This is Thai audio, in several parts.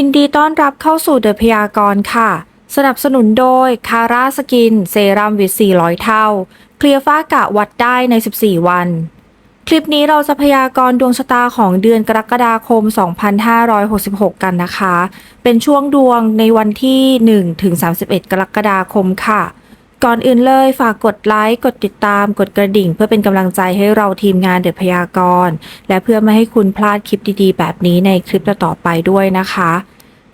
ยินดีต้อนรับเข้าสู่เดอะพยากรณ์ค่ะ สนับสนุนโดยคาร่าสกิน เซรั่มวิต400 เท่า เคลียร์ฝ้ากระวัดได้ใน 14 วัน คลิปนี้เราจะพยากรณ์ดวงชะตาของเดือนกรกฎาคม 2566 กันนะคะ เป็นช่วงดวงในวันที่1ถึง31 กรกฎาคมค่ะ ก่อนอื่นเลยฝากกดไลค์กดติดตามกดกระดิ่ง เพื่อเป็นกำลังใจให้เราทีมงานเดอะพยากรณ์และเพื่อไม่ให้คุณพลาดคลิปดีๆ แบบนี้ในคลิปต่อๆไปด้วยนะคะ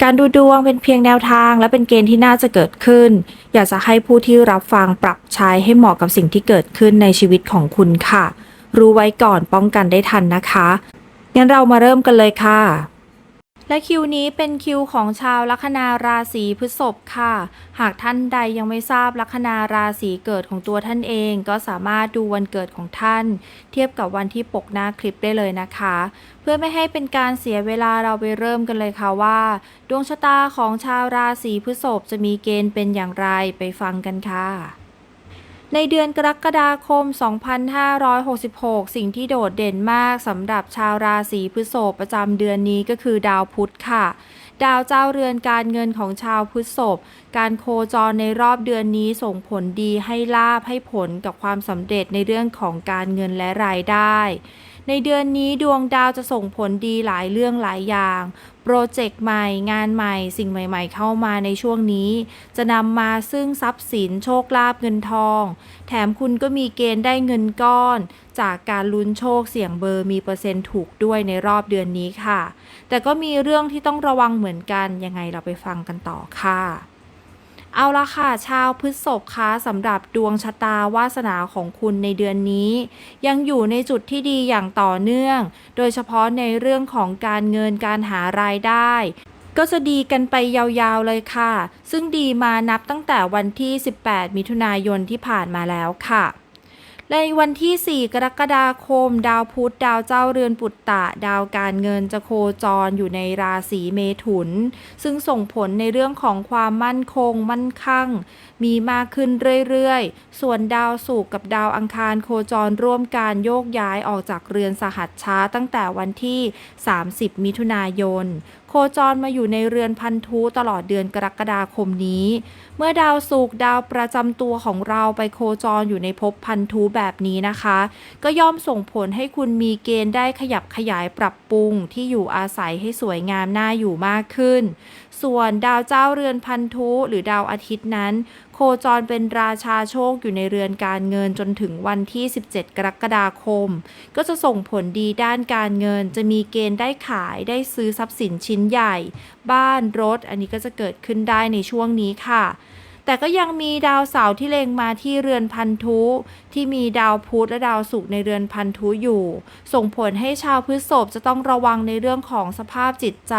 การดูดวงเป็นเพียงแนวทาง และเป็นเกณฑ์ที่น่าจะเกิดขึ้น อยากจะให้ผู้ที่รับฟังปรับใช้ให้เหมาะกับสิ่งที่เกิดขึ้นในชีวิตของคุณค่ะ รู้ไว้ก่อนป้องกันได้ทันนะคะงั้นเรามาเริ่มกันเลยค่ะ และคิวนี้เป็นคิวของชาวลัคนาราศีพฤษภค่ะ หากท่านใดยังไม่ทราบลัคนาราศีเกิดของตัวท่านเอง ก็สามารถดูวันเกิดของท่าน เทียบกับวันที่ปกหน้าคลิปได้เลยนะคะ เพื่อไม่ให้เป็นการเสียเวลาเราไปเริ่มกันเลยค่ะว่า ดวงชะตาของชาวราศีพฤษภจะมีเกณฑ์เป็นอย่างไรไปฟังกันค่ะ ในเดือนกรกฎาคม 2566 สิ่งที่โดดเด่นมากสำหรับชาวราศีพฤษภประจำเดือนนี้ก็คือดาวพุธค่ะ ดาวเจ้าเรือนการเงินของชาวพฤษภการโคจรในรอบเดือนนี้ส่งผลดีให้ลาบให้ผลกับความสำเร็จในเรื่องของการเงินและรายได้ ในเดือนนี้ดวงดาวจะส่งผลดีหลายเรื่องหลายอย่าง โปรเจกต์ใหม่งานใหม่สิ่งใหม่ ๆ เข้ามาในช่วงนี้ จะนำมาซึ่งทรัพย์สินโชคลาภเงินทอง แถมคุณก็มีเกณฑ์ได้เงินก้อน จากการลุ้นโชคเสี่ยงเบอร์มีเปอร์เซ็นต์ถูกด้วยในรอบเดือนนี้ค่ะ แต่ก็มีเรื่องที่ต้องระวังเหมือนกันยังไงเราไปฟังกันต่อค่ะ เอาละค่ะ ชาวพฤษภคะสำหรับดวงชะตาวาสนาของคุณในเดือนนี้ ยังอยู่ในจุดที่ดีอย่างต่อเนื่อง โดยเฉพาะในเรื่องของการเงินการหารายได้ ก็จะดีกันไปยาวๆเลยค่ะ ซึ่งดีมานับตั้งแต่วันที่ 18 มิถุนายนที่ผ่านมาแล้วค่ะ ในวันที่ 4 กรกฎาคม ดาวพุธดาวเจ้าเรือนปุตตะ ดาวการเงินจะโคจรอยู่ในราศีเมถุน ซึ่งส่งผลในเรื่องของความมั่นคงมั่นคั่ง มีมากขึ้นเรื่อยๆ ส่วนดาวศุกร์กับดาวอังคารโคจรร่วมการโยกย้ายออกจากเรือนสหัสช้าตั้งแต่วันที่ 30 มิถุนายน คจรมาอยู่ในเรือนพันธุตลอดเดือนกรกฎาคมนี้ เมื่อดาวศุกร์ดาวประจำตัวของเราไปโคจรอยู่ในภพพันธุแบบนี้นะคะ ก็ย่อมส่งผลให้คุณมีเกณฑ์ได้ขยับขยายปรับปรุงที่อยู่อาศัยให้สวยงามน่าอยู่มากขึ้น ส่วนดาวเจ้าเรือนพันธุหรือดาวอาทิตย์นั้น โคจรเป็นราชาโชคอยู่ในเรือนการเงินจนถึงวันที่ 17 กรกฎาคม ก็จะส่งผลดีด้านการเงินจะมีเกณฑ์ได้ขายได้ซื้อทรัพย์สินชิ้นใหญ่ บ้านรถอันนี้ก็จะเกิดขึ้นได้ในช่วงนี้ค่ะ แต่ก็ยังมีดาวเสาร์ที่เล็งมาที่เรือนพันธุ ที่มีดาวพุธและดาวศุกร์ในเรือนพันธุอยู่ ส่งผลให้ชาวพฤษภจะต้องระวังในเรื่องของสภาพจิตใจ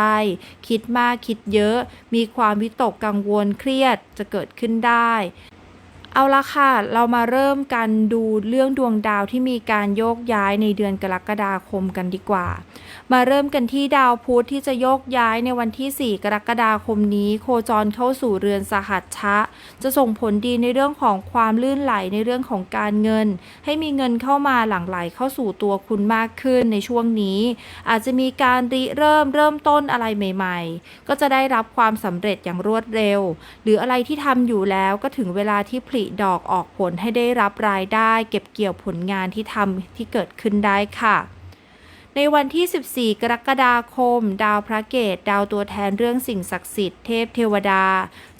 คิดมากคิดเยอะ มีความวิตกกังวลเครียดจะเกิดขึ้นได้ เอาละค่ะ เรามาเริ่มกันดูเรื่องดวงดาวที่มีการโยกย้ายในเดือนกรกฎาคมกันดีกว่า มาเริ่มกันที่ดาวพุธที่จะโยกย้ายในวันที่ 4 กรกฎาคมนี้ โคจรเข้าสู่เรือนสหัสชะ จะส่งผลดีในเรื่องของความลื่นไหลในเรื่องของการเงิน ให้มีเงินเข้ามาหลั่งไหลเข้าสู่ตัวคุณมากขึ้นในช่วงนี้ อาจจะมีการริเริ่มเริ่มต้นอะไรใหม่ ๆ ก็จะได้รับความสำเร็จอย่างรวดเร็ว หรืออะไรที่ทำอยู่แล้วก็ถึงเวลาที่ผลิดอกออกผลให้ได้รับรายได้ เก็บเกี่ยวผลงานที่ทำที่เกิดขึ้นได้ค่ะ ในวันที่ 14 กรกฎาคม ดาวพระเกต ดาวตัวแทนเรื่องสิ่งศักดิ์สิทธิ์เทพเทวดา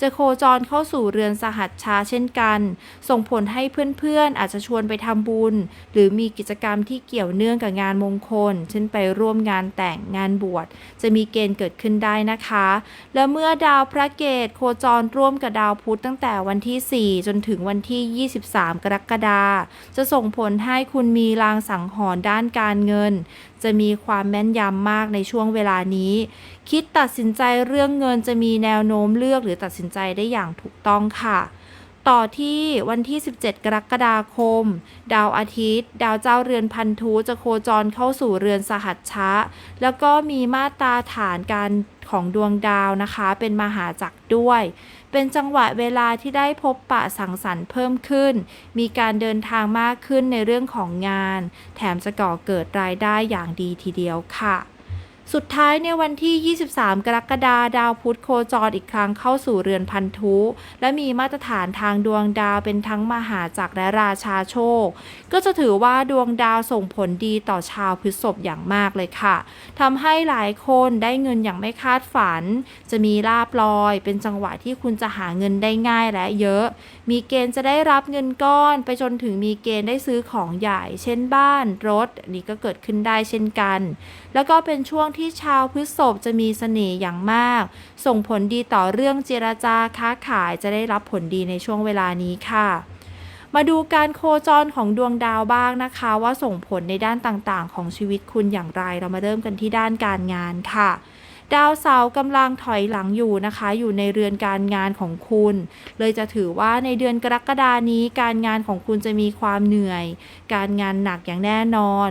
จะโคจรเข้าสู่เรือนสหัสชาเช่นกัน ส่งผลให้เพื่อนๆ อาจจะชวนไปทำบุญ หรือมีกิจกรรมที่เกี่ยวเนื่องกับงานมงคล เช่นไปร่วมงานแต่งงานบวช จะมีเกณฑ์เกิดขึ้นได้นะคะ และเมื่อดาวพระเกตโคจรร่วมกับดาวพุธตั้งแต่วันที่ 4 จนถึงวันที่ 23 กรกฎาจะส่งผลให้คุณมีลางสังหรณ์ด้านการเงิน จะมีความแม่นยำมากในช่วงเวลานี้ คิดตัดสินใจเรื่องเงินจะมีแนวโน้มเลือกหรือตัดสินใจได้อย่างถูกต้องค่ะ ต่อที่วันที่ 17 กรกฎาคม ดาวอาทิตย์ ดาวเจ้าเรือนพันธุจะโคจรเข้าสู่เรือนสหัสชะ แล้วก็มีมาตราฐานการของดวงดาวนะคะ เป็นมหาจักรด้วย เป็นจังหวะเวลาที่ได้พบปะสังสรรค์เพิ่มขึ้น มีการเดินทางมากขึ้นในเรื่องของงาน แถมจะก่อเกิดรายได้อย่างดีทีเดียวค่ะ สุดท้ายในวันที่ 23 กรกฎาคมดาวพุธโคจรอีกครั้งเข้าสู่เรือนพันธุ และมีมาตรฐานทางดวงดาวเป็นทั้งมหาจักรและราชาโชค ก็จะถือว่าดวงดาวส่งผลดีต่อชาวพฤษภอย่างมากเลยค่ะทำให้หลายคนได้เงินอย่างไม่คาดฝัน จะมีลาบลอย เป็นจังหวะที่คุณจะหาเงินได้ง่ายและเยอะ มีเกณฑ์จะได้รับเงินก้อน ไปจนถึงมีเกณฑ์ได้ซื้อของใหญ่ เช่นบ้านรถนนี้ก็เกิดขึ้นได้เช่นกัน แล้วก็เป็นช่วงที่ชาวพฤษภจะมีเสน่ห์อย่างมาก ส่งผลดีต่อเรื่องเจรจาค้าขายจะได้รับผลดีในช่วงเวลานี้ค่ะ มาดูการโคจรของดวงดาวบ้างนะคะ ว่าส่งผลในด้านต่างๆ ของชีวิตคุณอย่างไร เรามาเริ่มกันที่ด้านการงานค่ะดาวเสาร์กำลังถอยหลังอยู่นะคะ อยู่ในเรือนการงานของคุณ เลยจะถือว่าในเดือนกรกฎานี้การงานของคุณจะมีความเหนื่อย การงานหนักอย่างแน่นอน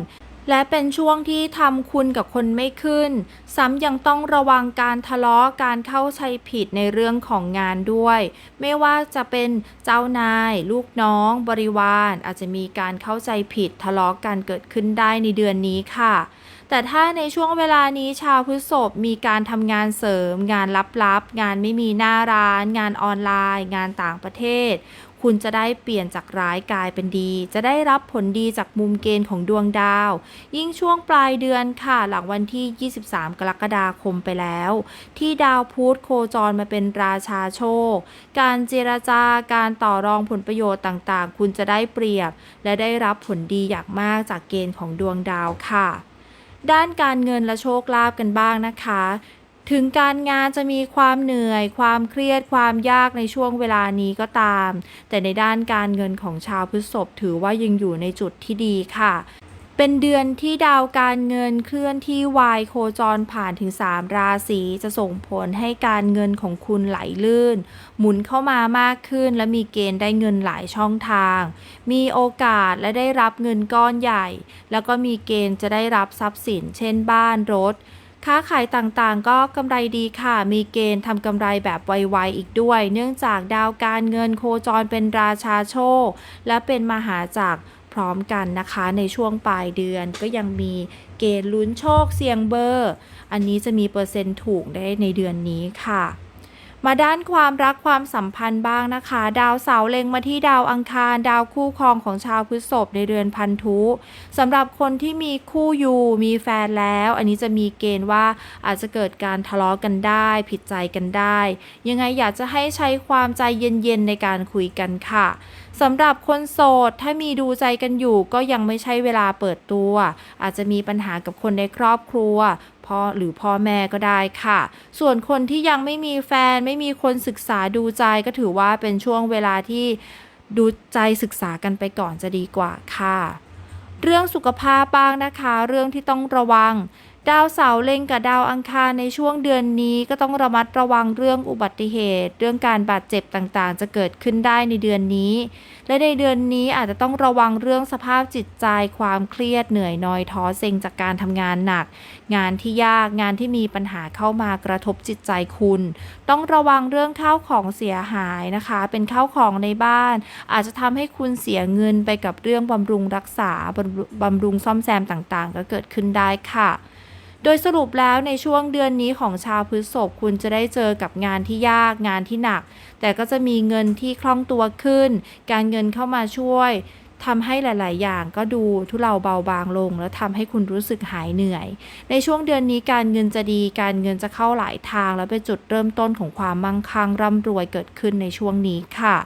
และเป็นช่วงที่ทำคุณกับคนไม่ขึ้น ซ้ำยังต้องระวังการทะเลาะการเข้าใจผิดในเรื่องของงานด้วย ไม่ว่าจะเป็นเจ้านาย ลูกน้อง บริวารอาจจะมีการเข้าใจผิดทะเลาะกันเกิดขึ้นได้ในเดือนนี้ค่ะ แต่ถ้าในช่วงเวลานี้ชาวพฤษภมีการทำงานเสริม งานลับๆ งานไม่มีหน้าร้าน งานออนไลน์ งานต่างประเทศ คุณจะได้เปลี่ยนจากร้ายกลายเป็นดี จะได้รับผลดีจากมุมเกณฑ์ของดวงดาว ยิ่งช่วงปลายเดือนค่ะ หลังวันที่ 23 กรกฎาคมไปแล้ว ที่ดาวพุธโคจรมาเป็นราชาโชค การเจรจาการต่อรองผลประโยชน์ต่างๆ คุณจะได้เปรียบ และได้รับผลดีอย่างมากจากเกณฑ์ของดวงดาวค่ะ ด้านการเงินและโชคลาภกันบ้างนะคะ ถึงการงานจะมีความเหนื่อย ความเครียดความยากในช่วงเวลานี้ก็ตาม แต่ในด้านการเงินของชาวพฤษภถือว่ายังอยู่ในจุดที่ดีค่ะเป็นเดือนที่ดาวการเงินเคลื่อนที่วายโคจรผ่านถึง 3 ราศีจะส่งผลให้การเงินของคุณไหลลื่น หมุนเข้ามามากขึ้น และมีเกณฑ์ได้เงินหลายช่องทาง มีโอกาสและได้รับเงินก้อนใหญ่ แล้วก็มีเกณฑ์จะได้รับทรัพย์สิน เช่นบ้านรถ ค้าขายต่างๆ ก็กำไรดีค่ะ มีเกณฑ์ทำกำไรแบบไวๆอีกด้วย เนื่องจากดาวการเงินโคจรเป็นราชาโชค และเป็นมหาจักรพร้อมกันนะคะในช่วงปลายเดือนก็ยังมีเกณฑ์ลุ้นโชคเสี่ยงเบอร์ อันนี้จะมีเปอร์เซ็นต์ถูกได้ในเดือนนี้ค่ะ มาด้านความรักความสัมพันธ์บ้างนะคะ ดาวเสาเล็งมาที่ดาวอังคาร ดาวคู่ครองของชาวพฤษภในเรือนพันธุสำหรับคนที่มีคู่อยู่มีแฟนแล้ว อันนี้จะมีเกณฑ์ว่าอาจจะเกิดการทะเลาะกันได้ ผิดใจกันได้ ยังไงอยากจะให้ใช้ความใจเย็นๆในการคุยกันค่ะสำหรับคนโสดถ้ามีดูใจกันอยู่ก็ยังไม่ใช่เวลาเปิดตัว อาจจะมีปัญหากับคนในครอบครัว พ่อหรือพ่อแม่ก็ได้ค่ะ ส่วนคนที่ยังไม่มีแฟนไม่มีคนศึกษาดูใจก็ถือว่าเป็นช่วงเวลาที่ดูใจศึกษากันไปก่อนจะดีกว่าค่ะ เรื่องสุขภาพบ้างนะคะ เรื่องที่ต้องระวัง ดาวเสาร์เล็งกับดาวอังคารในช่วงเดือนนี้ก็ต้องระมัดระวังเรื่องอุบัติเหตุ เรื่องการบาดเจ็บต่างๆ จะเกิดขึ้นได้ในเดือนนี้ และในเดือนนี้อาจจะต้องระวังเรื่องสภาพจิตใจ ความเครียดเหนื่อยนอยท้อเซ็งจากการทำงานหนัก งานที่ยากงานที่มีปัญหาเข้ามากระทบจิตใจคุณ ต้องระวังเรื่องข้าวของเสียหายนะคะ เป็นข้าวของในบ้าน อาจจะทำให้คุณเสียเงินไปกับเรื่องบำรุงรักษาบำรุบำรุงซ่อมแซมต่างๆ ก็เกิดขึ้นได้ค่ะ โดยสรุปแล้วในช่วงเดือนนี้ของชาวพฤษภคุณจะได้เจอกับงานที่ยากงานที่หนัก แต่ก็จะมีเงินที่คล่องตัวขึ้น การเงินเข้ามาช่วยทำให้หลาย ๆ อย่างก็ดูทุเลาเบาบางลง แล้วทำให้คุณรู้สึกหายเหนื่อย ในช่วงเดือนนี้การเงินจะดี การเงินจะเข้าหลายทาง แล้วเป็นจุดเริ่มต้นของความมั่งคั่งร่ำรวยเกิดขึ้นในช่วงนี้ค่ะ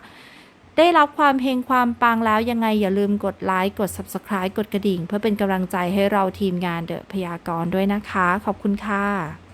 ได้รับความเฮงความปังแล้วยังไงอย่าลืมกดไลค์กด Subscribe กดกระดิ่ง เพื่อเป็นกำลังใจให้เราทีมงานเดอะพยากรณ์ด้วยนะคะ ขอบคุณค่ะ